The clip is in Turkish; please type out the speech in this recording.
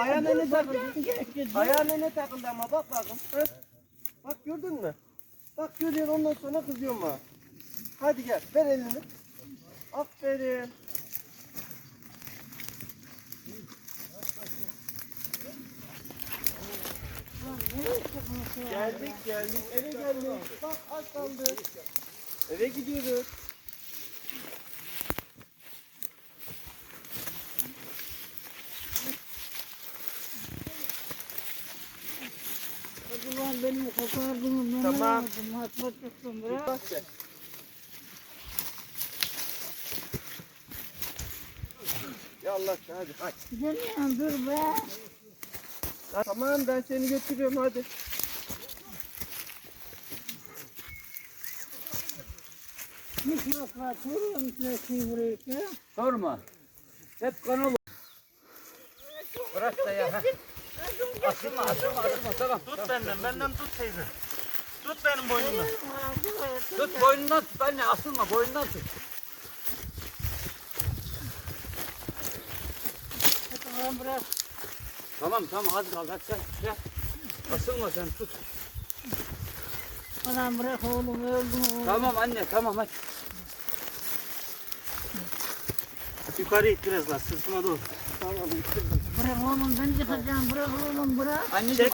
Ayağına ne takıldı? Ayağına ne takıldı ama bak bakın. Bak gördün mü? Bak görüyorsun ondan sonra kızıyorum bana. Hadi gel ver elini. Aferin. Geldik geldik eve geldik. Bak az kaldı. Eve gidiyoruz. Ulan benim kopardığım ben Tamam. aldım. Hatırlatırsın bırak. Ya Allah hadi hadi. Gidelim dur be. Tamam ben seni götürüyorum hadi. Mikrofon kuruyorum plastiği buraya. ya. Sorma. Hep kan olur. Bırak da ya. Asılma asılma asılma tamam. Tut benden, benden tut teyze. Tut benim boynumdan. Tut boynundan tut anne asılma boynundan tut. Tamam bırak. Tamam tamam az kaldı hadi sen tut. Asılma sen tut. Anam bırak oğlum öldüm oğlum. Tamam anne tamam hadi. Yukarı it biraz daha, sırtıma doğru. Bırak oğlum ben çıkacağım. Bırak oğlum bırak. Anneciğim